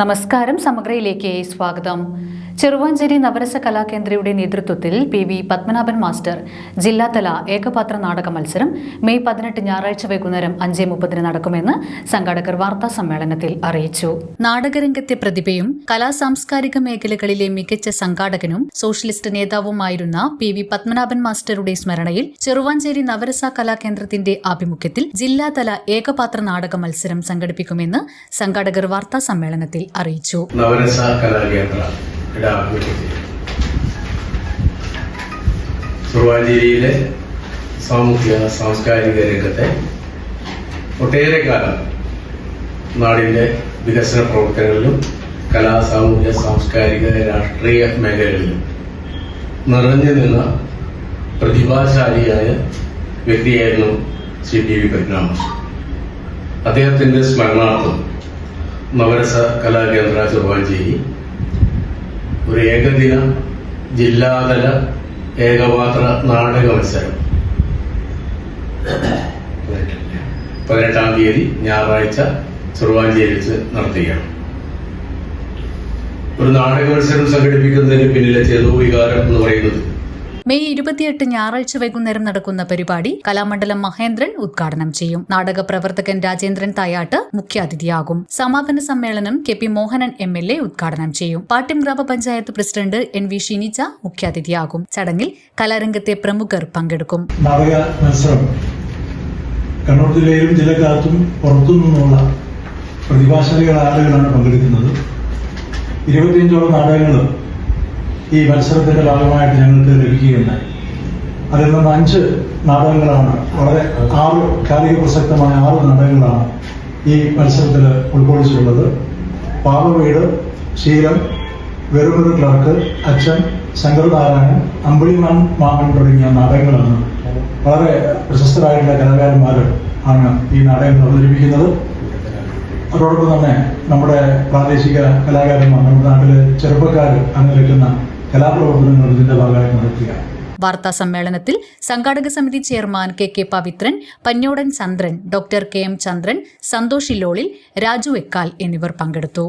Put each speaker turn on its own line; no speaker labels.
നമസ്കാരം. സമഗ്രയിലേക്ക് സ്വാഗതം. ചെറുവാഞ്ചേരി നവരസ കലാകേന്ദ്രയുടെ നേതൃത്വത്തിൽ പി വി പത്മനാഭൻ മാസ്റ്റർ ജില്ലാതല ഏകപാത്ര നാടക മത്സരം മെയ് പതിനെട്ട് ഞായറാഴ്ച വൈകുന്നേരം അഞ്ചേ മുപ്പതിന് നടക്കുമെന്ന് സംഘാടകർ വാർത്താ സമ്മേളനത്തിൽ അറിയിച്ചു. നാടകരംഗത്തെ പ്രതിഭയും കലാ സാംസ്കാരിക മേഖലകളിലെ മികച്ച സംഘാടകനും സോഷ്യലിസ്റ്റ് നേതാവുമായിരുന്ന പി വി പത്മനാഭൻ മാസ്റ്ററുടെ സ്മരണയിൽ ചെറുവാഞ്ചേരി നവരസ കലാകേന്ദ്രത്തിന്റെ ആഭിമുഖ്യത്തിൽ ജില്ലാതല ഏകപാത്ര നാടക മത്സരം സംഘടിപ്പിക്കുമെന്ന് സംഘാടകർ വാർത്താ സമ്മേളനത്തിൽ അറിയിച്ചു.
നവരസ കുറുവാഞ്ചേരിയിലെ സാമൂഹ്യ സാംസ്കാരിക രംഗത്തെ ഒട്ടേറെ കാലം നാടിന്റെ വികസന പ്രവർത്തനങ്ങളിലും കലാ സാമൂഹ്യ സാംസ്കാരിക രാഷ്ട്രീയ മേഖലകളിലും നിറഞ്ഞു നിന്ന പ്രതിഭാശാലിയായ വ്യക്തിയായിരുന്നു ശ്രീ ടി വി പത്മനാഭൻ. അദ്ദേഹത്തിന്റെ സ്മരണാർത്ഥം നവരസ കലാകേന്ദ്ര ചെറുവാഞ്ചേരി ഒരു ഏകദിന ജില്ലാതല ഏകപാത്ര നാടക മത്സരം. പതിനെട്ടാം തീയതി ഞായറാഴ്ച ചെറുവാഞ്ചേരി വെച്ച് നടത്തുകയാണ്. ഒരു നാടക മത്സരം സംഘടിപ്പിക്കുന്നതിന് പിന്നിലെ ചേതോ വികാരം എന്ന് പറയുന്നത്
മെയ് ഇരുപത്തിയെട്ട് ഞായറാഴ്ച വൈകുന്നേരം നടക്കുന്ന പരിപാടി കലാമണ്ഡലം മഹേന്ദ്രൻ ഉദ്ഘാടനം ചെയ്യും. നാടക പ്രവർത്തകൻ രാജേന്ദ്രൻ തായാട്ട് മുഖ്യാതിഥിയാകും. സമാപന സമ്മേളനം K P Mohanan M L A ഉദ്ഘാടനം ചെയ്യും. പാട്യം ഗ്രാമപഞ്ചായത്ത് പ്രസിഡന്റ് എൻ വി ഷിനിച്ച മുഖ്യാതിഥിയാകും. ചടങ്ങിൽ കലാരംഗത്തെ പ്രമുഖർ പങ്കെടുക്കും.
കണ്ണൂർ ജില്ലയിലും ജില്ലക്കകത്തും പുറത്തു നിന്നുള്ള പ്രതിഭാശാലികളായ ആളുകളാണ് പങ്കെടുക്കുന്നത്. ഇരുപത്തിയഞ്ചോളം നാടകങ്ങൾ ഈ മത്സരത്തിന്റെ ഭാഗമായിട്ട് ഞങ്ങൾക്ക് ലഭിക്കുകയുണ്ടായി. അതിൽ നിന്ന് അഞ്ച് നാടകങ്ങളാണ് വളരെ ആറ് കാലിക പ്രസക്തമായ ആറ് നാടകങ്ങളാണ് ഈ മത്സരത്തിൽ ഉൾക്കൊള്ളിച്ചിട്ടുള്ളത്. പാവവീട് ശീലം വെറുമൊരു ക്ലർക്ക് അച്ഛൻ ശങ്കർനാരായണൻ അമ്പിളിമാൻ മാമൻ തുടങ്ങിയ നാടകങ്ങളാണ്. വളരെ പ്രശസ്തരായിട്ടുള്ള കലാകാരന്മാർ ആണ് ഈ നാടകങ്ങൾ അവതരിപ്പിക്കുന്നത്. അതോടൊപ്പം തന്നെ നമ്മുടെ പ്രാദേശിക കലാകാരന്മാർ നമ്മുടെ നാട്ടിലെ ചെറുപ്പക്കാർ അണിനിരക്കുന്ന കലാപ്രവർത്തനങ്ങൾ ഭാഗമായി നടത്തുകയാണ്.
വാർത്താ സമ്മേളനത്തിൽ സംഘാടക സമിതി chairman K K Pavithran Panyodan Chandran doctor K M Chandran Santhosh Illolil Raju Ekkal എന്നിവർ പങ്കെടുത്തു.